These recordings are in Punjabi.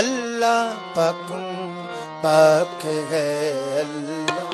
अल्लाह पाक पाक है अल्लाह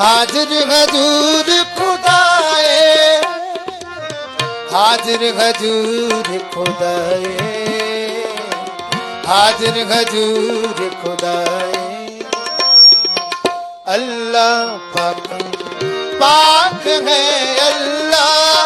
ਹਾਜ਼ਰ ਹਜ਼ੂਰ ਖੁਦਾਏ। ਹਾਜ਼ਰ ਹਜ਼ੂਰ ਖੁਦਾਏ। ਹਾਜ਼ਰ ਹਜ਼ੂਰ ਖੁਦਾਏ। अल्लाह पाक पाक है अल्लाह अल्लाह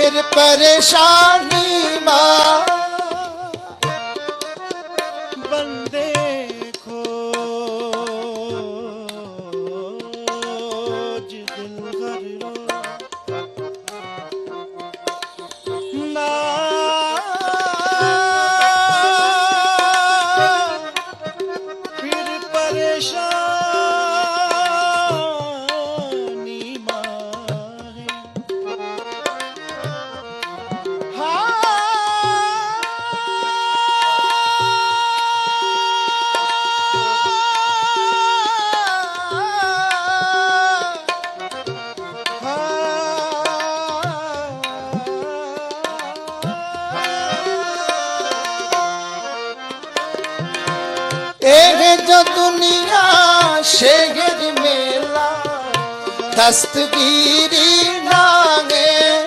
ਫਿਰ ਪਰੇਸ਼ਾਨੀ ਮਾਂ ਸ਼ੇਗਰ ਮੇਲਾ ਦਸਤਗੀਰੀ ਨਾਗੇ।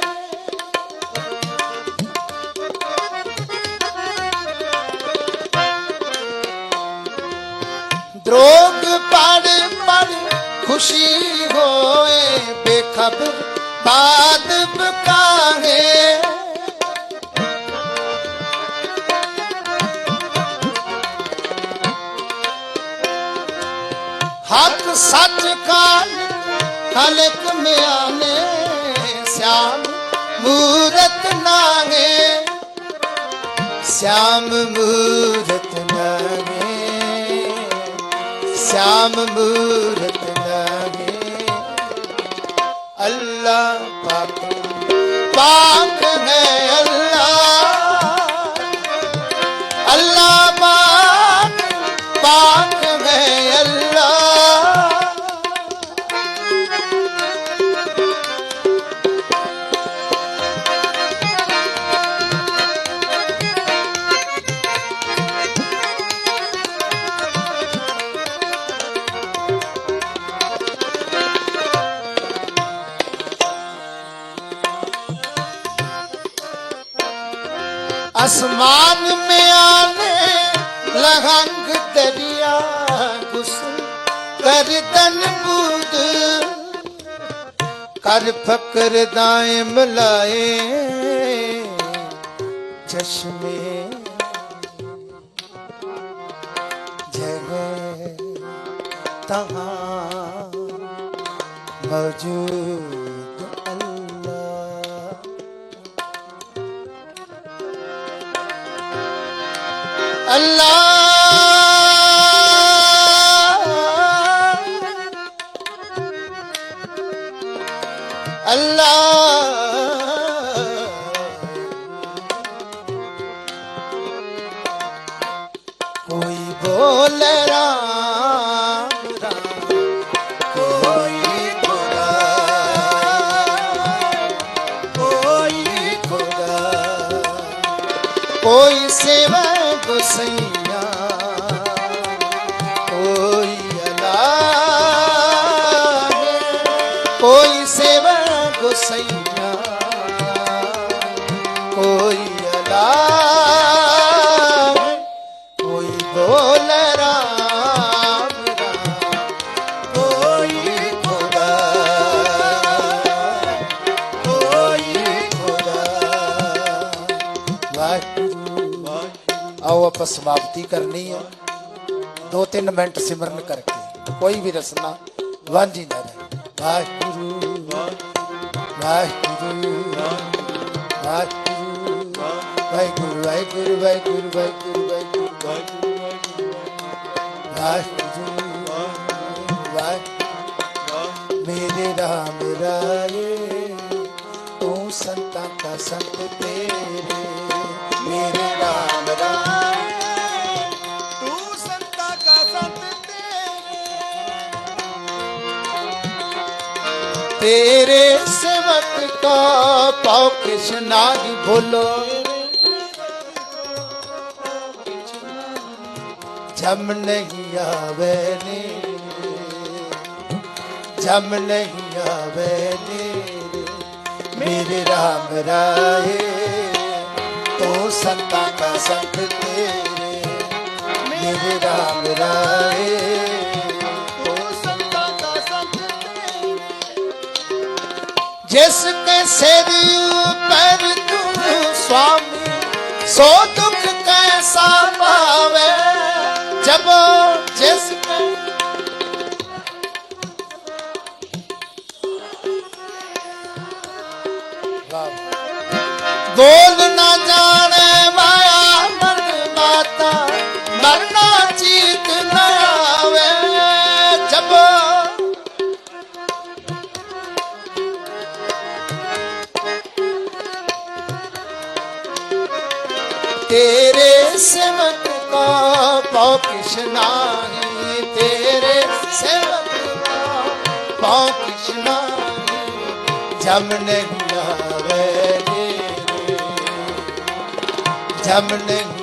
ਦਰੋਗ ਪੜ ਪੜ ਖੁਸ਼ੀ ਹੋਏ ਬੇਖਬਰ ਬਾਦ ਬਕਾਹੇ ਸੱਚ ਕਾਲ ਖਲਕ ਮਿਆਨੇ ਸ਼ਾਮ ਮੂਰਤ ਨਾਗੇ ਸ਼ਾਮ ਮੂਰਤ ਨਾਗੇ ਸਿਆਮ ਮੂਰਤ ਨਾਗੇ ਅੱਲਾ ਪਾਕ ਪਾਕ ਹੈ ਅੱਲਾ। ਅੱਲਾ ਪਾਕ ਪਾਕ ਹੈ ਅੱਲਾ। आसमान में आने लहंग दरिया गुस्ल कर तन बूद कर फकर दाएं मिलाए चश्मे जगह तहाँ मौजूद ਅੱਲਾ ਅੱਲਾ ਕੋਈ ਬੋਲੇ ਰਾਮ ਰਾਮ ਸਈਆ। ਸੇਵਾ ਕੋ ਆਪਾਂ ਸਮਾਪਤੀ ਕਰਨੀ ਹੈ ਦੋ ਤਿੰਨ ਮਿੰਟ ਸਿਮਰਨ ਕਰਕੇ ਕੋਈ ਵੀ ਰਸਨਾ ਵਾਂਝੀ ਨਾ ਰਹੇ। ਵਾਹਿਗੁਰੂ ਵਾਹਿਗੁਰੂ ਵਾਹਿਗੁਰੂ ਵਾਹਿਗੁਰੂ ਵਾਹਿਗੁਰੂ ਵਾਹਿਗੁਰੂ ਵਾਹਿਗੁਰੂ ਵਾਹਿਗੁਰੂ ਵਾਹਿਗੁਰੂ ਵਾਹਿਗੁਰੂ। ਮੇਰੇ ਰਾਮ ਰਾਏ तेरे सेवक का पाओ कृष्णा जी बोलो जम नहीं आवे ने जम नहीं आवे ने मेरे राम राय तो संता का संग तेरे मेरे राम राय ਜਿਸ ਕੇ ਸਿਰ ਪਰ ਤੂੰ ਸੁਆਮੀ ਸੋ ਦੁਖ ਕੈਸਾ ਪਾਵੇ? ਜਬ ਜਿਸ ਕੇ ਬੋਲ ਤੇਰੇ ਸਿਮਤ ਕਾ ਪਉ ਕਿਛ ਨਾਹੀ, ਤੇਰੇ ਸਿਮਤ ਕਾ ਪਉ ਕਿਛ ਨਾਹੀ, ਜਮ ਨਹੀਂ ਆਵੇ ਤੇਰੇ।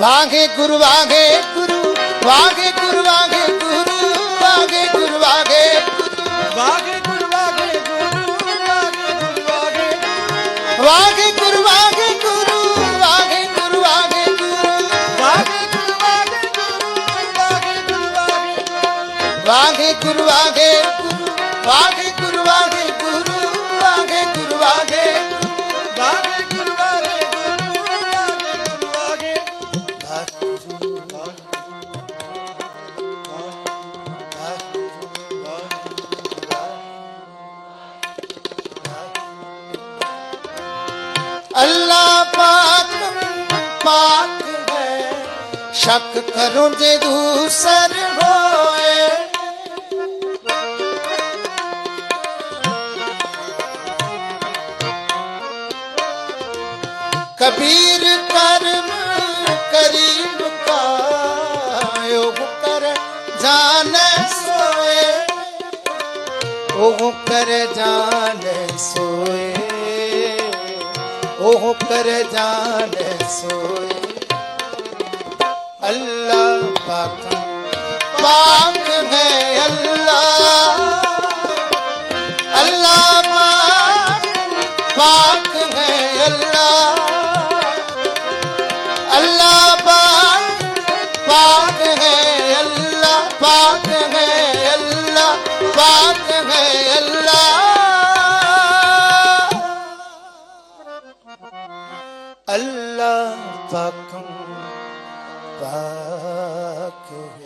ਵਾਗੇ ਗੁਰੂ ਵਾਗੇ ਗੁਰੂ ਵਾਗੇ ਗੁਰੂ ਵਾਗੇ ਗੁਰੂ ਵਾਗੇ ਗੁਰੂ ਵਾਗੇ ਵਾਗੇ ਗੁਰੂ ਵਾਗੇ ਗੁਰੂ ਵਾਗੇ ਗੁਰੂ ਵਾਗੇ ਗੁਰੂ ਵਾਗੇ ਗੁਰੂ ਵਾਗੇ ਗੁਰੂ ਵਾਗੇ ਗੁਰੂ ਵਾਗੇ ਗੁਰੂ ਵਾਗੇ ਗੁਰੂ ਵਾਗੇ ਸ਼ੱਕ ਕਰੋ ਜੇ ਦੂਸਰ ਹੋਏ। ਕਬੀਰ ਕਰਮ ਕਰੀਮ ਕਾ ਯੋਗ ਕਰ ਜਾਣੈ ਸੋਏ। ਉਹ ਕਰ ਜਾਣੈ ਸੋਏ। ਉਹ ਕਰ ਜਾਣੈ ਸੋਏ। पाक पाक है अल्लाह Oh.